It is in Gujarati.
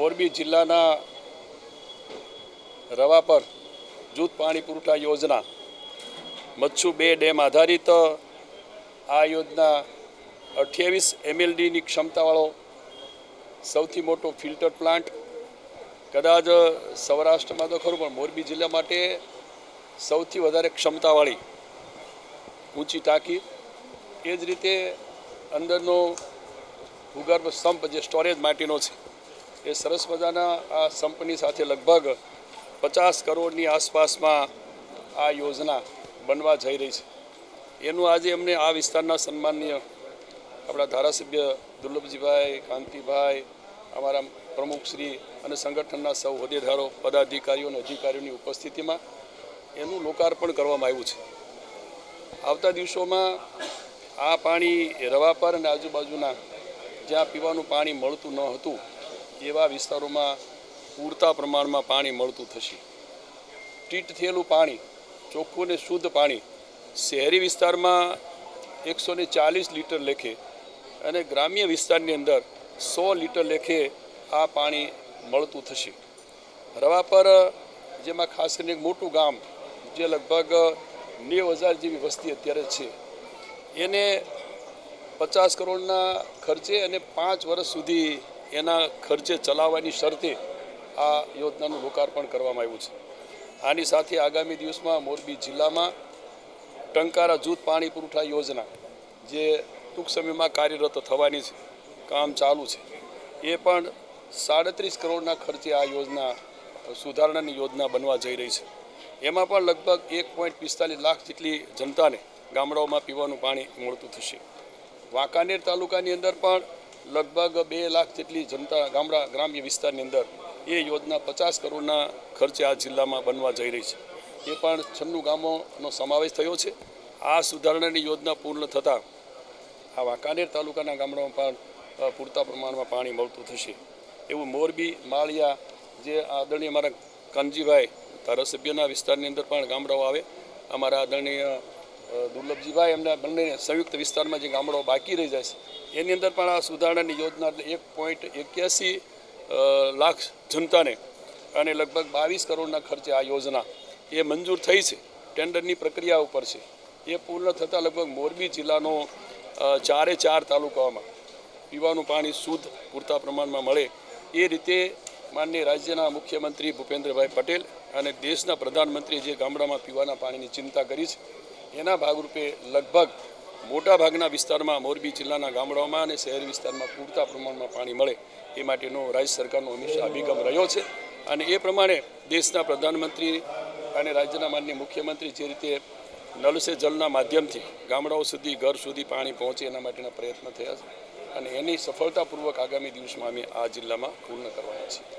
મોરબી જિલ્લાના રવા પર જૂથ પાણી પુરવઠા યોજના, મચ્છુ બે ડેમ આધારિત, આ યોજના અઠ્યાવીસ એમએલડીની ક્ષમતાવાળો સૌથી મોટો ફિલ્ટર પ્લાન્ટ, કદાચ સૌરાષ્ટ્રમાં તો ખરું, પણ મોરબી જિલ્લા માટે સૌથી વધારે ક્ષમતાવાળી ઊંચી ટાંકી. એ જ રીતે અંદરનો ભૂગર્ભ સંપ જે સ્ટોરેજ માટેનો છે એ સરસ મજાના આ સંપની સાથે લગભગ પચાસ કરોડની આસપાસમાં આ યોજના બનવા જઈ રહી છે. એનું આજે અમને આ વિસ્તારના સન્માનીય આપણા ધારાસભ્ય દુર્લભજીભાઈ, કાંતિભાઈ, અમારા પ્રમુખશ્રી અને સંગઠનના સૌ હોદ્દેદારો પદાધિકારીઓ અને અધિકારીઓની ઉપસ્થિતિમાં એનું લોકાર્પણ કરવામાં આવ્યું છે. આવતા દિવસોમાં આ પાણી રવાપર અને આજુબાજુના જ્યાં પીવાનું પાણી મળતું ન હતું એવા વિસ્તારોમાં પૂરતા પ્રમાણમાં પાણી મળતું થશે. ટીટ થયેલું પાણી, ચોખ્ખું અને શુદ્ધ પાણી, શહેરી વિસ્તારમાં એકસો ને ચાલીસ લીટર લેખે અને ગ્રામ્ય વિસ્તારની અંદર સો લીટર લેખે આ પાણી મળતું થશે. રવા પર જેમાં ખાસ કરીને એક મોટું ગામ, જે લગભગ નેવ હજાર જેવી વસ્તી અત્યારે છે, એને પચાસ કરોડના ખર્ચે અને પાંચ વર્ષ સુધી એના ખર્ચે ચલાવવાની શરતે આ યોજનાનું લોકાર્પણ કરવામાં આવ્યું છે. આની સાથે આગામી દિવસમાં મોરબી જિલ્લામાં ટંકારા જૂથ પાણી પુરવઠા યોજના, જે ટૂંક સમયમાં કાર્યરત થવાની છે, કામ ચાલુ છે. એ પણ સાડત્રીસ કરોડના ખર્ચે આ યોજના સુધારણાની યોજના બનવા જઈ રહી છે. એમાં પણ લગભગ એક પોઈન્ટ પિસ્તાલીસ લાખ જેટલી જનતાને ગામડાઓમાં પીવાનું પાણી મળતું થશે. વાંકાનેર તાલુકાની અંદર પણ લગભગ બે લાખ જેટલી જનતા ગામડા ગ્રામ્ય વિસ્તારની અંદર એ યોજના પચાસ કરોડના ખર્ચે આ જિલ્લામાં બનવા જઈ રહી છે. એ પણ છન્નું ગામોનો સમાવેશ થયો છે. આ સુધારણાની યોજના પૂર્ણ થતાં આ વાંકાનેર તાલુકાના ગામડામાં પણ પૂરતા પ્રમાણમાં પાણી મળતું થશે. એવું મોરબી, માળિયા જે આદરણીય અમારા કાનજીભાઈ ધારાસભ્યના વિસ્તારની અંદર પણ ગામડાઓ આવે, અમારા આદરણીય દુર્લભજીભાઈ એમના બંને સંયુક્ત વિસ્તારમાં જે ગામડો બાકી રહી જાય છે, એની અંદર પણ આ સુધારણાની યોજના એટલે એક પોઈન્ટ એક્યાસી લાખ જનતાને અને લગભગ બાવીસ કરોડના ખર્ચે આ યોજના એ મંજૂર થઈ છે, ટેન્ડરની પ્રક્રિયા ઉપર છે. એ પૂર્ણ થતાં લગભગ મોરબી જિલ્લાનો ચારે ચાર તાલુકાઓમાં પીવાનું પાણી શુદ્ધ પૂરતા પ્રમાણમાં મળે. એ રીતે માનનીય રાજ્યના મુખ્યમંત્રી ભૂપેન્દ્રભાઈ પટેલ અને દેશના પ્રધાનમંત્રી જે ગામડામાં પીવાના પાણીની ચિંતા કરી છે એના ભાગરૂપે લગભગ મોટાભાગના વિસ્તારમાં મોરબી જિલ્લાના ગામડાઓમાં અને શહેરી વિસ્તારમાં પૂરતા પ્રમાણમાં પાણી મળે એ માટેનો રાજ્ય સરકારનો હંમેશા અભિગમ રહ્યો છે. અને એ પ્રમાણે દેશના પ્રધાનમંત્રી અને રાજ્યના માન્ય મુખ્યમંત્રી જે રીતે નલ સે જલના માધ્યમથી ગામડાઓ સુધી, ઘર સુધી પાણી પહોંચે એના માટેના પ્રયત્ન થયા છે. અને એની સફળતાપૂર્વક આગામી દિવસમાં અમે આ જિલ્લામાં પૂર્ણ કરવાના છીએ.